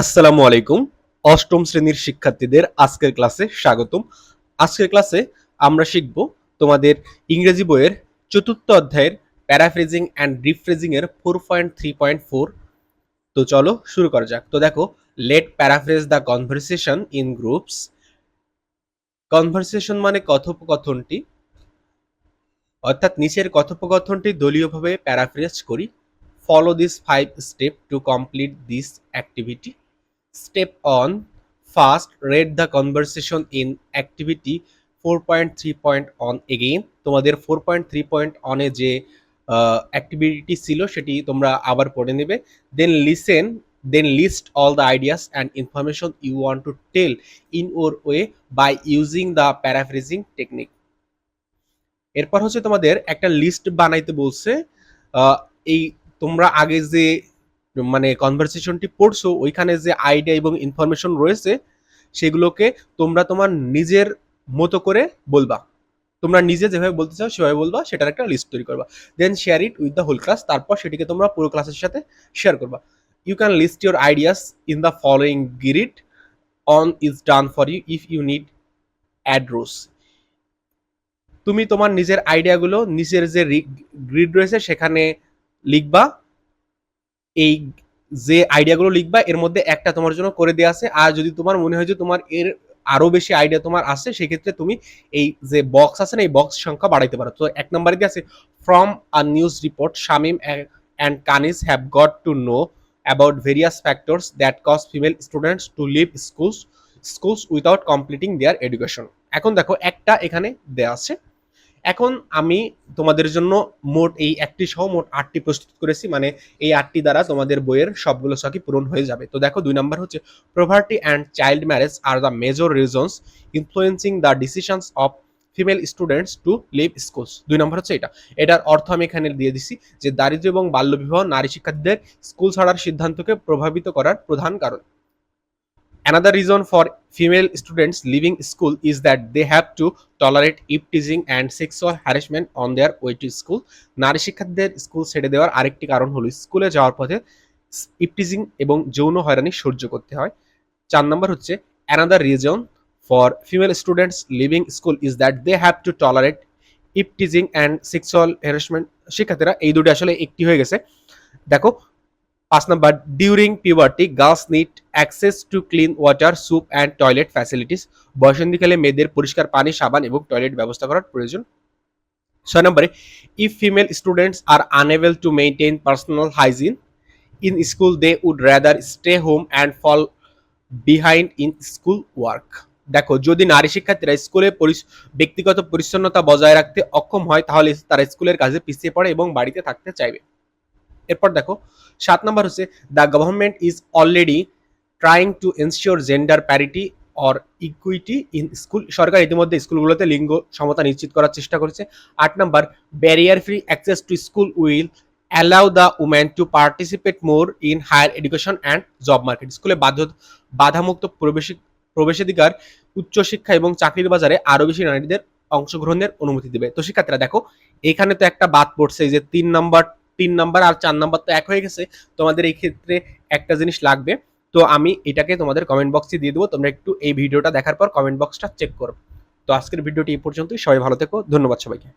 আসসালামু আলাইকুম। অষ্টম শ্রেণির শিক্ষার্থীদের আজকের ক্লাসে স্বাগতম। আজকের ক্লাসে আমরা শিখব তোমাদের ইংরেজি বইয়ের চতুর্থ অধ্যায়ের প্যারাফ্রেজিং অ্যান্ড রিফ্রেজিং এর four point three point four তো চলো শুরু করা যাক। তো দেখো let paraphrase the conversation in groups conversation মানে কথোপকথনটি। অর্থাৎ নিচের কথোপকথনটি দলীয়ভাবে প্যারাফ্রেজ করি। Follow this five step to complete this activity step one first read the conversation in activity, four point three point one again. তোমাদের ফোর পয়েন্ট থ্রি পয়েন্ট অনে যে অ্যাক্টিভিটি ছিল সেটি তোমরা আবার পড়ে নেবে। Then listen then list all the ideas and information you want to tell in your way by using the paraphrasing technique এরপর হচ্ছে তোমাদের একটা লিস্ট বানাইতে বলছে এই তোমরা আগে যে মানে কনভারসেশনটি পড়ছো, ওইখানে যে আইডিয়া এবং ইনফরমেশন রয়েছে, সেগুলোকে তোমরা তোমার নিজের মতো করে বলবা। তোমরা নিজে যেভাবে বলতে চাও, সেভাবে বলবা, সেটার একটা লিস্ট তৈরি করবা। Then share it with the whole class তারপর সেটিকে তোমরা পুরো ক্লাসের সাথে শেয়ার করবা। You can list your ideas in the following grid one is done for you if you need address তুমি তোমার নিজের আইডিয়াগুলো নিজের যে গ্রিড রয়েছে, সেখানে লিখবা। এই যে আইডিয়াগুলো লিখবা, এর মধ্যে একটা তোমার জন্য করে দেওয়া আছে। আর যদি তোমার মনে হয় যে তোমার এর আরও বেশি আইডিয়া তোমার আছে, সেক্ষেত্রে তুমি এই যে বক্স আছে না, এই বক্স সংখ্যা বাড়াইতে পারো। তো এক নম্বরে দিয়ে আছে from a news report Shamim and Kanis have got to know about various factors that cause female students to leave schools schools without completing their education এখন দেখো, একটা এখানে দেওয়া আছে। এখন আমি তোমাদের জন্য মোট এই একটি সহ মোট আটটি প্রস্তুত করেছি মানে এই আটটি দ্বারা তোমাদের বইয়ের সবগুলো ছকি পূরণ হয়ে যাবে। তো দেখো, দুই নাম্বার হচ্ছে poverty and child marriage are the major reasons influencing the decisions of female students to leave schools দুই নম্বর হচ্ছে এটা, এটার অর্থ আমি এখানে দিয়ে দিছি যে দারিদ্র্য এবং বাল্যবিবাহ নারী শিক্ষার্থীদের স্কুল ছাড়ার সিদ্ধান্তকে প্রভাবিত করার প্রধান কারণ। Another reason for female students leaving school is that they have to tolerate teasing and sexual harassment on their way to school. নারী শিক্ষার্থীদের স্কুল ছেড়ে দেওয়ার আরেকটি কারণ হলো স্কুলে যাওয়ার পথে ইপটিজিং এবং যৌন হয়রানি সহ্য করতে হয়। চার নম্বর হচ্ছে another reason for female students leaving school is that they have to tolerate eve teasing and sexual harassment শিক্ষার্থীরা এই দুটো আসলে একটি হয়ে গেছে। দেখো পাঁচ number during puberty girls need access to clean water soap and toilet facilities বয়সন্ধিকালে মেয়েদের পরিষ্কার পানি, সাবান এবং টয়লেট ব্যবস্থা করার প্রয়োজন। ছয় নম্বরে if female students are unable to maintain personal hygiene in school they would rather stay home and fall behind in school work দেখো, যদি নারী শিক্ষার্থীরা স্কুলে ব্যক্তিগত পরিচ্ছন্নতা বজায় রাখতে অক্ষম হয়, তাহলে তারা স্কুলের কাজে পিছিয়ে পড়ে এবং বাড়িতে থাকতে চাইবে। এরপর দেখো, সাত নম্বর হচ্ছে the government is already trying to ensure gender parity or equity in school সরকার ইতিমধ্যে স্কুলগুলোতে লিঙ্গ সমতা নিশ্চিত করার চেষ্টা করেছে। আট number barrier free access to school will allow the women to participate more in higher education and job market স্কুলে বাধ্য, বাধামুক্ত প্রবেশ, প্রবেশাধিকার, উচ্চশিক্ষা এবং চাকরির বাজারে আরও বেশি নারীদের অংশগ্রহণের অনুমতি দেবে। তো শিক্ষার্থীরা দেখো, এখানে তো একটা বাদ পড়ছে যে তিন নম্বর তিন নাম্বার আর চার নাম্বার তো এক হয়ে গেছে। তোমাদের এই ক্ষেত্রে একটা জিনিস লাগবে। তো আমি এটাকে তোমাদের কমেন্ট বক্সে দিয়ে দেবো। তোমরা একটু এই ভিডিওটা দেখার পর কমেন্ট বক্সটা চেক করো। তো আজকের ভিডিওটি এই পর্যন্তই। সবাই ভালো থেকো। ধন্যবাদ সবাইকে।